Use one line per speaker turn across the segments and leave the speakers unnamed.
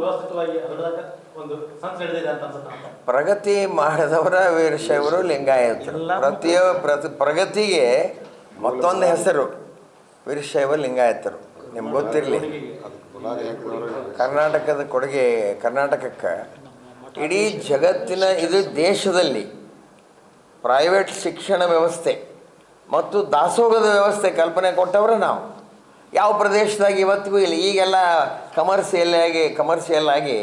ವ್ಯವಸ್ಥಿತವಾಗಿ ಒಂದು
ಪ್ರಗತಿ ಮಾಡಿದವರ ವೀರಶೈವರು ಲಿಂಗಾಯತರು.
ಪ್ರತಿಯೊ
ಪ್ರತಿಯ ಪ್ರತಿ ಪ್ರಗತಿಗೆ ಮತ್ತೊಂದು ಹೆಸರು ವೀರಶೈವ ಲಿಂಗಾಯತರು. ನಿಮ್ಗೆ ಗೊತ್ತಿರಲಿ. ಕರ್ನಾಟಕದ ಕೊಡುಗೆ ಕರ್ನಾಟಕಕ್ಕೆ ಇಡೀ ಜಗತ್ತಿನ ಇದು ದೇಶದಲ್ಲಿ ಪ್ರೈವೇಟ್ ಶಿಕ್ಷಣ ವ್ಯವಸ್ಥೆ ಮತ್ತು ದಾಸೋಗದ ವ್ಯವಸ್ಥೆ ಕಲ್ಪನೆ ಕೊಟ್ಟವರು ನಾವು. ಯಾವ ಪ್ರದೇಶದಾಗ ಇವತ್ತಿಗೂ ಇಲ್ಲ. ಈಗೆಲ್ಲ ಕಮರ್ಷಿಯಲ್ ಆಗಿ ಕಮರ್ಷಿಯಲ್ ಆಗಿ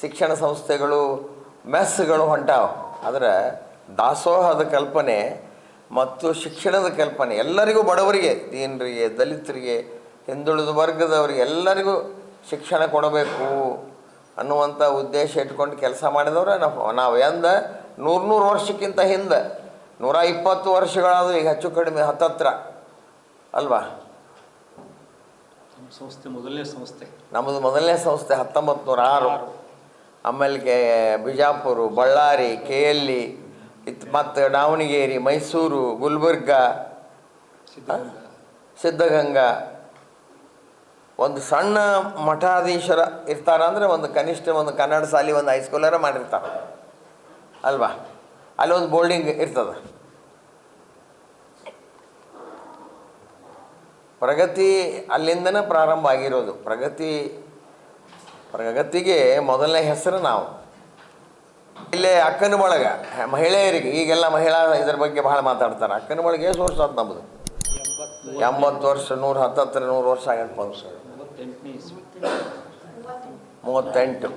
ಶಿಕ್ಷಣ ಸಂಸ್ಥೆಗಳು ಮೆಸ್ಗಳು ಹೊಂಟಾವ. ಆದರೆ ದಾಸೋಹದ ಕಲ್ಪನೆ ಮತ್ತು ಶಿಕ್ಷಣದ ಕಲ್ಪನೆ ಎಲ್ಲರಿಗೂ ಬಡವರಿಗೆ, ದೀನರಿಗೆ, ದಲಿತರಿಗೆ, ಹಿಂದುಳಿದ ವರ್ಗದವರಿಗೆ ಎಲ್ಲರಿಗೂ ಶಿಕ್ಷಣ ಕೊಡಬೇಕು ಅನ್ನುವಂಥ ಉದ್ದೇಶ ಇಟ್ಕೊಂಡು ಕೆಲಸ ಮಾಡಿದವ್ರೆ ನಾವು. ನಾವು ಎಂದ ನೂರು ನೂರು ವರ್ಷಕ್ಕಿಂತ ಹಿಂದೆ ನೂರ ಇಪ್ಪತ್ತು ವರ್ಷಗಳಾದವು ಈಗ ಹೆಚ್ಚು ಕಡಿಮೆ ಹತ್ತತ್ರ ಅಲ್ವಾ?
ಸಂಸ್ಥೆ ಮೊದಲನೇ ಸಂಸ್ಥೆ.
ನಮ್ಮದು ಮೊದಲನೇ ಸಂಸ್ಥೆ ಹತ್ತೊಂಬತ್ತು ನೂರ ಆರು ಆಮೇಲೆ ಬಿಜಾಪುರ ಬಳ್ಳಾರಿ ಕೆ ಎಲ್ಲಿ ಇತ್ ಮತ್ತು ದಾವಣಗೆರೆ ಮೈಸೂರು ಗುಲ್ಬರ್ಗ
ಸಿದ್ಧಗಂಗಾ.
ಸಿದ್ಧಗಂಗಾ. ಒಂದು ಸಣ್ಣ ಮಠಾಧೀಶರ ಇರ್ತಾರ ಅಂದ್ರೆ ಒಂದು ಕನಿಷ್ಠ ಒಂದು ಕನ್ನಡ ಶಾಲೆ ಒಂದು ಹೈಸ್ಕೂಲರ ಮಾಡಿರ್ತಾರೆ. ಅಲ್ವಾ? ಅಲ್ಲಿ ಒಂದು ಬೋರ್ಡಿಂಗ್ ಇರ್ತದೆ. ಪ್ರಗತಿ ಅಲ್ಲಿಂದನೇ ಪ್ರಾರಂಭ ಆಗಿರೋದು. ಪ್ರಗತಿ ಪ್ರಗತಿಗೆ ಮೊದಲನೇ ಹೆಸರು ನಾವು. ಇಲ್ಲೇ ಅಕ್ಕನ ಬಳಗ ಮಹಿಳೆಯರಿಗೆ ಈಗೆಲ್ಲ ಮಹಿಳಾ ಇದ್ರ ಬಗ್ಗೆ ಭಾಳ ಮಾತಾಡ್ತಾರೆ. ಅಕ್ಕನ ಬಳಗ ಎಷ್ಟು ವರ್ಷ ಆಯ್ತು ನಮ್ಮದು ಎಂಬತ್ತು ವರ್ಷ ನೂರ ಹತ್ತತ್ರ ನೂರು ವರ್ಷ ಆಗತ್ತೆ
ಸರ್
ಮೂವತ್ತೆಂಟು.